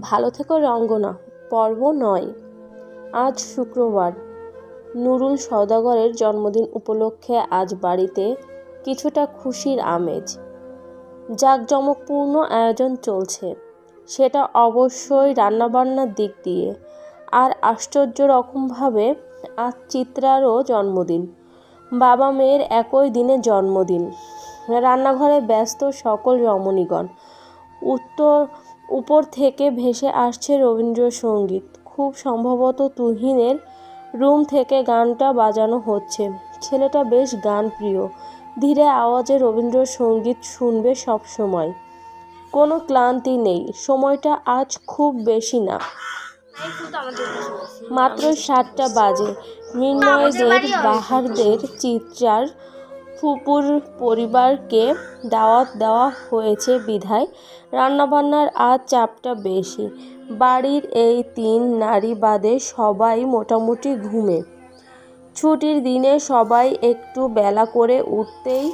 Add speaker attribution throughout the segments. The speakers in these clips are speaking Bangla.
Speaker 1: ভালো থেকো রঙ্গনা, পর্ব নয়। আজ শুক্রবার। নুরুল সওদাগরের জন্মদিন উপলক্ষে আজ বাড়িতে কিছুটা খুশির আমেজ। জাঁকজমকপূর্ণ আয়োজন চলছে। সেটা অবশ্যই রান্নাবান্নার দিক দিয়ে। আর আশ্চর্য রকমভাবে আজ চিত্রারও জন্মদিন। বাবা মেয়ের একই দিনে জন্মদিন। রান্নাঘরে ব্যস্ত সকল রমণীগণ। উত্তর উপর থেকে ভেসে আসছে রবীন্দ্রসঙ্গীত। খুব সম্ভবত তুহিনের রুম থেকে গানটা বাজানো হচ্ছে। ছেলেটা বেশ গান প্রিয় ধীরে আওয়াজে রবীন্দ্রসঙ্গীত শুনবে সব সময় কোনো ক্লান্তি নেই। সময়টা আজ খুব বেশি না। মাত্র সাতটা বাজে। মৃন্ময়দের বাহারদের চিত্রার ফুপুর পরিবারকে দাওয়াত দেওয়া হয়েছে বিধায়। রান্নাবান্নার আজ চাপটা বেশি। বাড়ির এই তিন নারী বাদে সবাই মোটামুটি ঘুমে। ছুটির দিনে সবাই একটু বেলা করে উঠতেই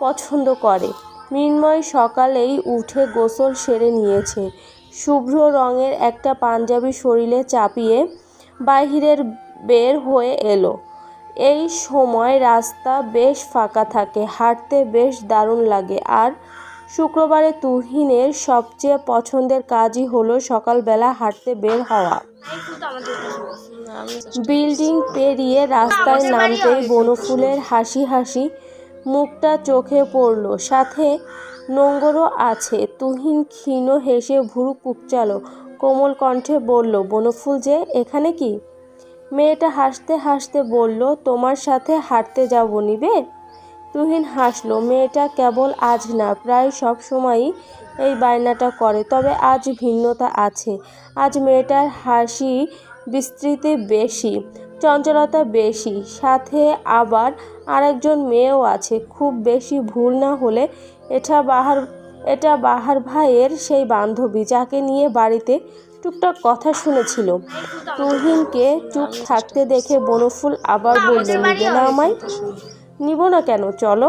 Speaker 1: পছন্দ করে। মৃন্ময় সকালেই উঠে গোসল সেরে নিয়েছে। শুভ্র রঙের একটা পাঞ্জাবি শরীরে চাপিয়ে বাহিরের বের হয়ে এলো। এই সময় রাস্তা বেশ ফাঁকা থাকে, হাঁটতে বেশ দারুণ লাগে। আর শুক্রবারে তুহিনের সবচেয়ে পছন্দের কাজই হলো সকালবেলা হাঁটতে বের হওয়া। বিল্ডিং পেরিয়ে রাস্তায় নামতেই বনফুলের হাসি হাসি মুখটা চোখে পড়ল। সাথে নোংরও আছে। তুহিন ক্ষীণ হেসে ভুরু কুকচালো কোমল কণ্ঠে বলল বনফুল যে, এখানে কি? মেয়েটা হাসতে হাসতে বলল, তোমার সাথে হাঁটতে যাব নিবে? তুহিন হাসলো, মেয়েটা কেবল আজ না, প্রায় সব সময়ই এই বায়নাটা করে, তবে আজ ভিন্নতা আছে। আজ মেয়েটার হাসি বিস্তৃতি বেশি, চঞ্চলতা বেশি, সাথে আবার আরেকজন মেয়েও আছে। খুব বেশি ভুল না হলে এটা বাহার এটা বাহার ভাইয়ের সেই বান্ধবী যাকে নিয়ে বাড়িতে টুকটাক কথা শুনেছিল। তুহিনকে চুপ থাকতে দেখে বনফুল আবার বলল নিবে না আমায়? নিব না কেন চলো।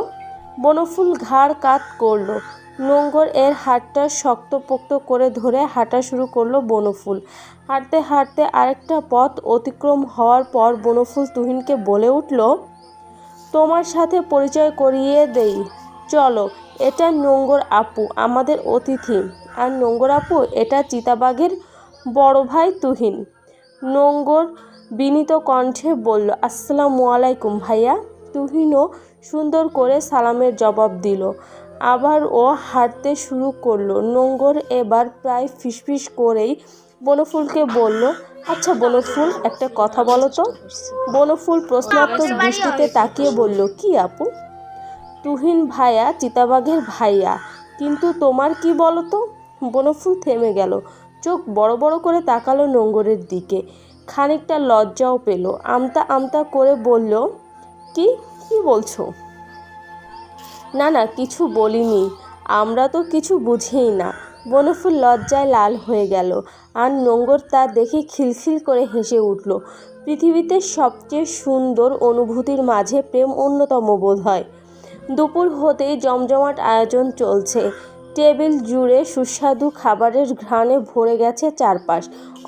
Speaker 1: বনফুল ঘাড় কাত করল। নোংর এর হাতটা শক্তপোক্ত করে ধরে হাঁটা শুরু করল বনফুল। হাঁটতে হাঁটতে আরেকটা পথ অতিক্রম হওয়ার পর বনফুল তুহিনকে বলে উঠল তোমার সাথে পরিচয় করিয়ে দেই। চলো এটা নোংর আপু আমাদের অতিথি। আর নোংর আপু এটা চিতাবাঘের বড় ভাই তুহিন। নোংর বিনীত কণ্ঠে বলল, আসসালামু আলাইকুম ভাইয়া। তুহিনও সুন্দর করে সালামের জবাব দিল। আবার ও হাঁটতে শুরু করল। নোংর এবার প্রায় ফিসফিস করেই বনফুলকে বলল আচ্ছা বনফুল, একটা কথা বলো তো। বনফুল প্রশ্নাত্মক দৃষ্টিতে তাকিয়ে বলল, কি আপু? তুহিন ভাইয়া, চিতাবাঘের ভাইয়া। কিন্তু তোমার কি বলো তো? বনফুল থেমে গেল। চোখ বড় বড় করে তাকালো নোংরের দিকে। খানিকটা লজ্জাও পেল। আমতা আমতা করে বলল, কি? কি বলছো? না না, কিছু বলিনি। আমরা তো কিছু বুঝেই না। বনফুল লজ্জায় লাল হয়ে গেল। আর নোংর তা দেখে খিলখিল করে হেসে উঠল। পৃথিবীতে সবচেয়ে সুন্দর অনুভূতির মাঝে প্রেম অন্যতম বোধ হয় দুপুর হতেই জমজমাট আয়োজন চলছে। টেবিল জুড়ে সুস্বাদু খাবারের ঘ্রাণে ভরে গেছে চারপাশ।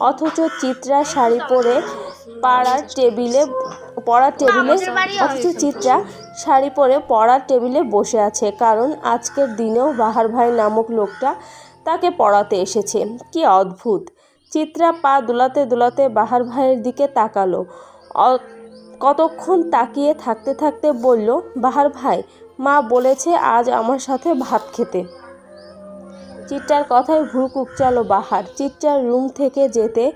Speaker 1: অথচ চিত্রা শাড়ি পরে পাড়ার টেবিলে পড়ার টেবিলে অথচ চিত্রা শাড়ি পরে পড়ার টেবিলে বসে আছে কারণ আজকের দিনেও বাহার ভাই নামক লোকটা তাকে পড়াতে এসেছে। কি অদ্ভুত! চিত্রা পা দুলাতে দুলাতে বাহার ভাইয়ের দিকে তাকালো। কতক্ষণ তাকিয়ে থাকতে থাকতে বলল বাহার ভাই মা বলেছে আজ আমার সাথে ভাত খেতে। চিত্রার কথায় ভুরু কুকচালো বাহার। চিত্রার রুম থেকে যেতে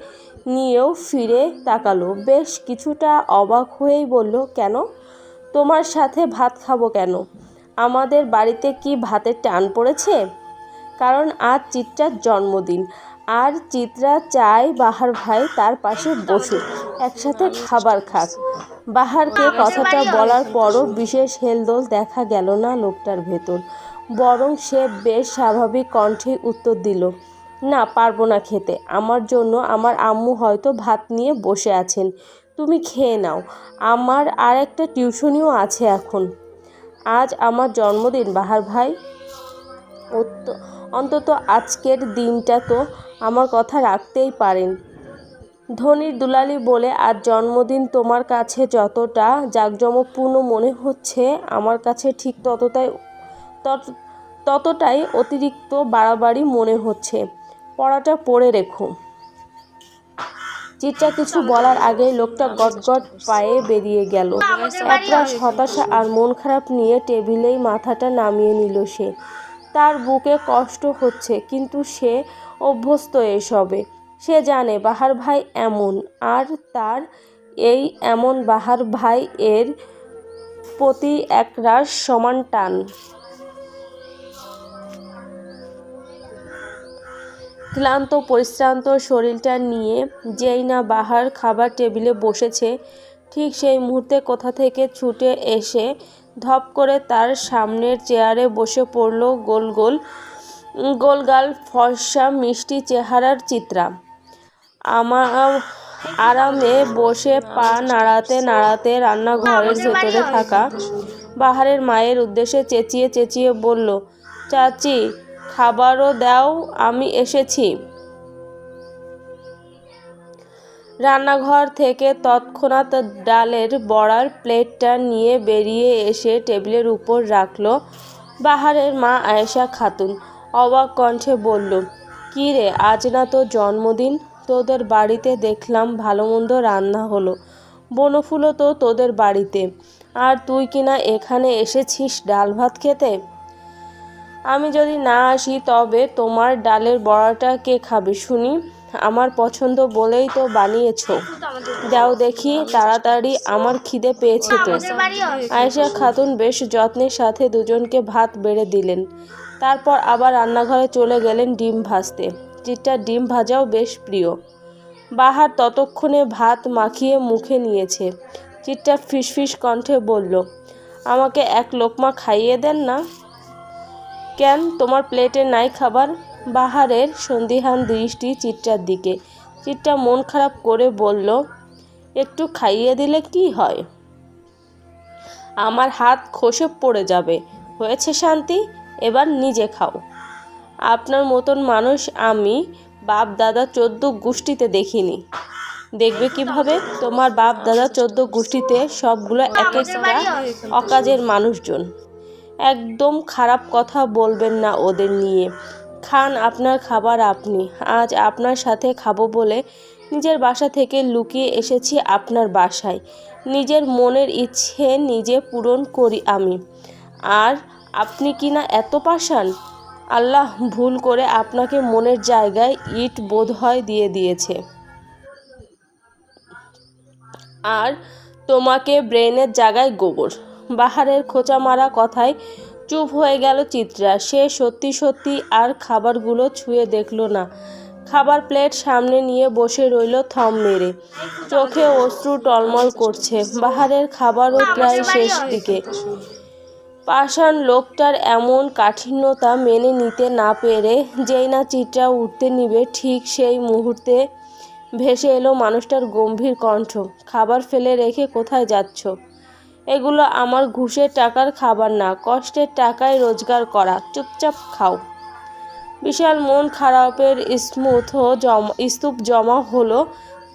Speaker 1: নিয়েও ফিরে তাকালো। বেশ কিছুটা অবাক হয়েই বলল, কেন? তোমার সাথে ভাত খাব কেন? আমাদের বাড়িতে কি ভাতের টান পড়েছে? কারণ আজ চিত্রার জন্মদিন। আর চিত্রা চায় বাহার ভাই তার পাশে বসুক একসাথে খাবার খাক। বাহারকে কথাটা বলার পরও বিশেষ হেলদোল দেখা গেল না লোকটার ভেতর। বরং সে বেশ স্বাভাবিক কণ্ঠে উত্তর দিল, না, পারব না খেতে। আমার জন্য আমার আম্মু হয়তো ভাত নিয়ে বসে আছেন। তুমি খেয়ে নাও। আমার আর একটা টিউশনিও আছে এখন। আজ আমার জন্মদিন, বাহার ভাই। অন্তত আজকের দিনটা তো আমার কথা রাখতেই পারেন। ধনির দুলালি বলে আজ জন্মদিন তোমার কাছে যতটা জাঁকজমকপূর্ণ মনে হচ্ছে, আমার কাছে ঠিক ততটাই তত- ততটাই অতিরিক্ত বাড়াবাড়ি মনে হচ্ছে। পড়াটা পড়ে রেখো। চিত্রা কিছু বলার আগেই লোকটা গটগট পায়ে বেরিয়ে গেল। একরাশ হতাশা আর মন খারাপ নিয়ে টেবিলেই মাথাটা নামিয়ে নিল সে। তার বুকে কষ্ট হচ্ছে, কিন্তু সে অভ্যস্ত এসবে। সে জানে বাহার ভাই এমন, আর তার এই এমন বাহার ভাই এর প্রতি একরাশ সমান টান। ক্লান্ত, পরিশ্রান্ত শরীরটা নিয়ে যেই না বাহার খাবার টেবিলে বসেছে, ঠিক সেই মুহূর্তে কোথা থেকে ছুটে এসে ধপ করে তার সামনের চেয়ারে বসে পড়ল গোল গোল গোলগাল ফর্সা মিষ্টি চেহারার চিত্রা। আমার আরামে বসে পা নাড়াতে নাড়াতে রান্নাঘরের ভেতরে থাকা বাহারের মায়ের উদ্দেশ্যে চেঁচিয়ে চেঁচিয়ে বলল, চাচি খাবারও দাও, আমি এসেছি। রান্নাঘর থেকে তৎক্ষণাৎ ডালের বড়ার প্লেটটা নিয়ে বেরিয়ে এসে টেবিলের উপর রাখল বাহারের মা আয়েশা খাতুন। অবাক কণ্ঠে বলল, কী রে, আজ না তো জন্মদিন? তোদের বাড়িতে দেখলাম ভালো মন্দ রান্না হলো। বনফুলও তো তোদের বাড়িতে। আর তুই কিনা এখানে এসেছিস ডাল ভাত খেতে? আমি যদি না আসি তবে তোমার ডালের বড়াটা কে খাবে শুনি? আমার পছন্দ বলেই তো বানিয়েছো। দাও দেখি তাড়াতাড়ি আমার খিদে পেয়েছে তো। আয়েশা খাতুন বেশ যত্নের সাথে দুজনকে ভাত বেড়ে দিলেন। তারপর আবার রান্নাঘরে চলে গেলেন ডিম ভাজতে। চিটটা ডিম ভাজাও বেশ প্রিয়। বাহার ততক্ষণে ভাত মাখিয়ে মুখে নিয়েছে। চিটটা ফিসফিস কণ্ঠে বলল আমাকে এক লোকমা খাইয়ে দেন না? কেন তোমার প্লেটে নাই খাবার? বাহারের সন্দিহান দৃষ্টি চিত্রার দিকে। চিত্রা মন খারাপ করে বলল একটু খাইয়ে দিলে কি হয়? আমার হাত খসে পড়ে যাবে। হয়েছে শান্তি? এবার নিজে খাও। আপনার মতন মানুষ আমি বাপ দাদা চোদ্দ গোষ্ঠীতে দেখিনি। দেখবে কীভাবে? তোমার বাপ দাদা চোদ্দ গোষ্ঠীতে সবগুলো এক একটা অকাজের মানুষজন। একদম খারাপ কথা বলবেন না ওদের নিয়ে। খান আপনার খাবার আপনি। আজ আপনার সাথে খাব বলে নিজের বাসা থেকে লুকিয়ে এসেছি আপনার বাসায়। নিজের মনের ইচ্ছে নিজে পূরণ করি আমি। আর আপনি কি না এত পাশান আল্লাহ ভুল করে আপনাকে মনের জায়গায় ইট বোধহয় দিয়ে দিয়েছে। আর তোমাকে ব্রেনের জায়গায় গোবর। বাহারের খোঁচা মারা কথায় চুপ হয়ে গেল চিত্রা। সে সত্যি সত্যি আর খাবারগুলো ছুঁয়ে দেখল না। খাবার প্লেট সামনে নিয়ে বসে রইল থম মেরে। চোখে অশ্রু টলমল করছে। বাহারের খাবারও প্রায় শেষ দিকে। পাষাণ লোকটার এমন কাঠিন্যতা মেনে নিতে না পেরে যেই না চিত্রা উঠতে নিবে ঠিক সেই মুহূর্তে ভেসে এলো মানুষটার গম্ভীর কণ্ঠ। খাবার ফেলে রেখে কোথায় যাচ্ছ? এগুলো আমার ঘুষের টাকার খাবার না, কষ্টের টাকায় রোজগার করা। চুপচাপ খাও। বিশাল মন খারাপের স্মুথ জমা, স্তূপ জমা হলো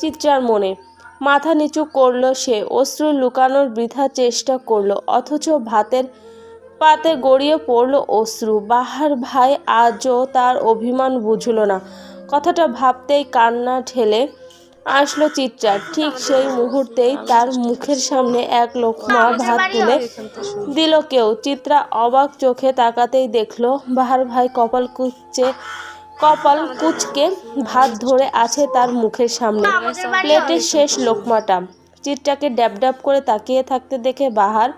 Speaker 1: চিত্রার মনে। মাথা নিচু করল সে, অশ্রু লুকানোর বৃথা চেষ্টা করল, অথচ ভাতের পাতে গড়িয়ে পড়ল অশ্রু। বাহার ভাই আজও তার অভিমান বুঝল না। কথাটা ভাবতেই কান্না ঠেলে আসলো চিত্রা ঠিক সেই মুহূর্তেই তার মুখের সামনে এক লোকমা ভাত তুলে দিল কেউ। চিত্রা অবাক চোখে তাকাতেই দেখল বাহার ভাই কপাল কুচে কপাল কুচকে ভাত ধরে আছে তার মুখের সামনে। প্লেটের শেষ লোকমাটা। চিত্রাকে ড্যাব ড্যাব করে তাকিয়ে থাকতে দেখে বাহার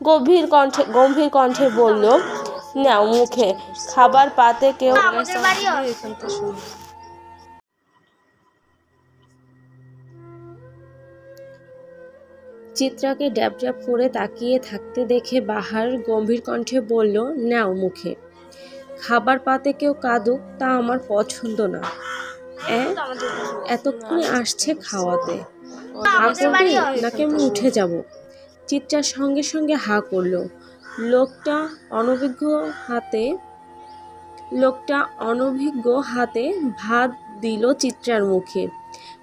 Speaker 1: গভীর কণ্ঠে গম্ভীর কণ্ঠে বলল নাও মুখে খাবার পাতে কেউ চিত্রাকে ড্যাব ড্যাব করে তাকিয়ে থাকতে দেখে বাহার গম্ভীর কণ্ঠে বলল নাও মুখে। খাবার পাতে কেউ কাঁদুক তা আমার পছন্দ না? এতক্ষণে আসছে খাওয়াতে। হা করবে নাকি আমি উঠে যাব? চিত্রার সঙ্গে সঙ্গে হা করল। লোকটা অনভিজ্ঞ হাতে লোকটা অনভিজ্ঞ হাতে ভাত দিল চিত্রার মুখে।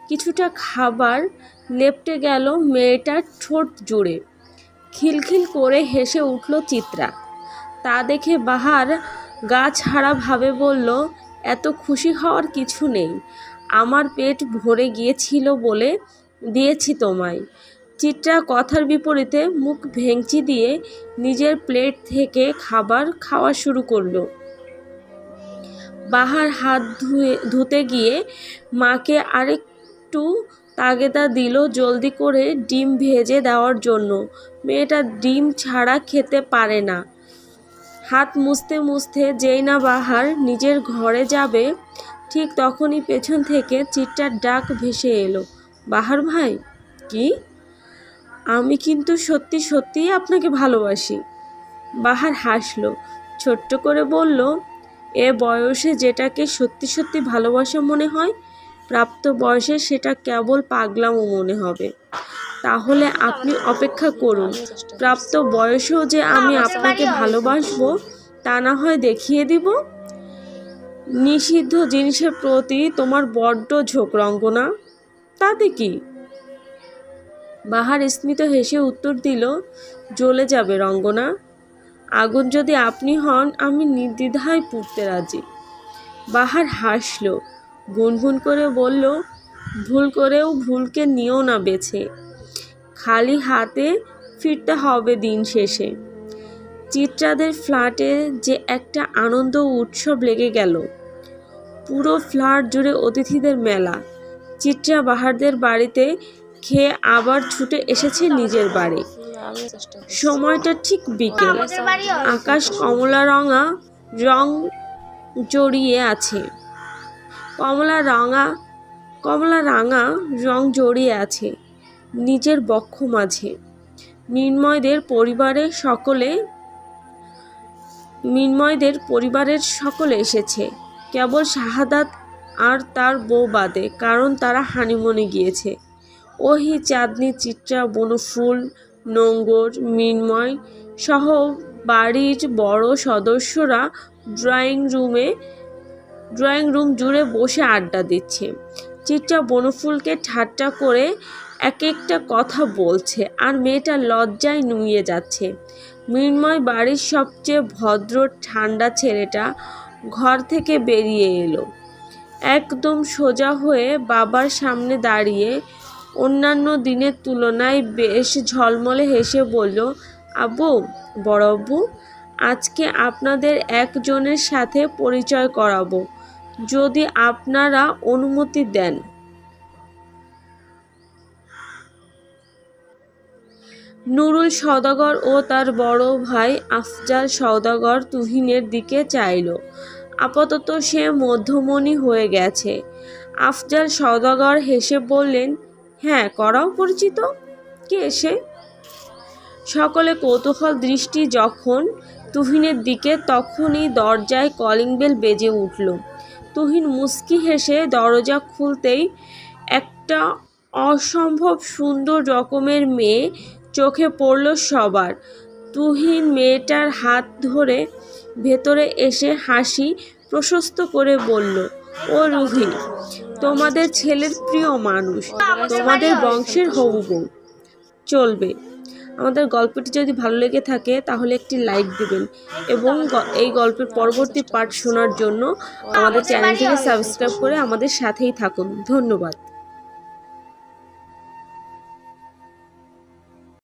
Speaker 1: কিছুটা খাবার লেপটে গেল মেয়েটার ঠোঁট জুড়ে। খিলখিল করে হেসে উঠল চিত্রা। তা দেখে বাহার গা ছাড়া ভাবে বলল, এত খুশি হওয়ার কিছু নেই। আমার পেট ভরে গিয়েছিল বলে দিয়েছি তোমায়। চিত্রা কথার বিপরীতে মুখ ভেঙচি দিয়ে নিজের প্লেট থেকে খাবার খাওয়া শুরু করল। বাহার হাত ধুয়ে ধুতে গিয়ে মাকে আরেকটু তাগেদা দিল জলদি করে ডিম ভেজে দেওয়ার জন্য। মেয়েটা ডিম ছাড়া খেতে পারে না। হাত মুছতে মুছতে যেই না বাহার নিজের ঘরে যাবে, ঠিক তখনই পেছন থেকে চিটটার ডাক ভেসে এলো, বাহার ভাই, কি? আমি কিন্তু সত্যি সত্যিই আপনাকে ভালোবাসি। বাহার হাসলো, ছোট্ট করে বলল, এ বয়সে যেটাকে সত্যি সত্যি ভালোবাসা মনে হয় প্রাপ্ত বয়সে সেটা কেবল পাগলামো মনে হবে। তাহলে আপনি অপেক্ষা করুন। প্রাপ্ত বয়সেও যে আমি আপনাকে ভালোবাসবো, তা না হয় দেখিয়ে দিব। নিষিদ্ধ জিনিসের প্রতি তোমার বড্ড ঝোঁক রঙ্গনা। তাতে কি? বাহার স্মিত হেসে উত্তর দিল, জ্বলে যাবে রঙ্গনা। আগুন যদি আপনি হন, আমি নির্দ্বিধায় পুড়তে রাজি। বাহার হাসল গুনগুন করে বলল ভুল করেও ভুলকে নিও না বেছে। খালি হাতে ফিরতে হবে দিন শেষে। চিত্রাদের ফ্ল্যাটে যে একটা আনন্দ উৎসব লেগে গেল। পুরো ফ্ল্যাট জুড়ে অতিথিদের মেলা। চিত্রা বাহারদের বাড়িতে খেয়ে আবার ছুটে এসেছে নিজের বাড়ি। সময়টা ঠিক বিকেল। আকাশ কমলা রঙা রং জড়িয়ে আছে। কমলা রাঙা কমলা রাঙা রং জড়িয়ে আছে নিজের বক্ষ মাঝে। মিন্ময়দের পরিবারের সকলে, মিন্ময়দের পরিবারের সকলে এসেছে। কেবল শাহাদাত আর তার বউ বাদে, কারণ তারা হানিমুনে গিয়েছে। ওহি চাঁদনি, চিত্রা, বনফুল, নোঙ্গর, মিন্ময় সহ বাড়ির বড় সদস্যরা ড্রয়িং রুমে ড্রয়িং রুম জুড়ে বসে আড্ডা দিচ্ছে। চিত্রা বনফুলকে ঠাট্টা করে এক একটা কথা বলছে আর মেয়েটা লজ্জায় নুয়ে যাচ্ছে। মৃন্ময় বাড়ির সবচেয়ে ভদ্র ঠান্ডা ছেলেটা ঘর থেকে বেরিয়ে এলো। একদম সোজা হয়ে বাবার সামনে দাঁড়িয়ে অন্যান্য দিনের তুলনায় বেশ ঝলমলে হেসে বলল, আব্বু, বড় আব্বু, আজকে আপনাদের একজনের সাথে পরিচয় করাবো। যদি আপনারা অনুমতি দেন। নুরুল সওদাগর ও তার বড় ভাই আফজাল সওদাগর তুহিনের দিকে চাইল। আপাতত সে মধ্যমণি হয়ে গেছে। আফজাল সওদাগর হেসে বললেন হ্যাঁ করাও পরিচিত। কে সে? সকলে কৌতূহল দৃষ্টি যখন তুহিনের দিকে, তখনই দরজায় কলিং বেল বেজে উঠল। তুহিন মুস্কি হেসে দরজা খুলতেই একটা অসম্ভব সুন্দর রকমের মেয়ে চোখে পড়ল সবার। তুহিন মেয়েটার হাত ধরে ভেতরে এসে হাসি প্রশস্ত করে বলল, ও রুহি তোমাদের ছেলের প্রিয় মানুষ, তোমাদের বংশের হবু বউ। চলবে। আমাদের গল্পটি যদি ভালো লেগে থাকে, তাহলে একটি লাইক দিবেন এবং এই গল্পের পরবর্তী পার্ট শোনার জন্য আমাদের চ্যানেলটিকে সাবস্ক্রাইব করে আমাদের সাথেই থাকুন। ধন্যবাদ।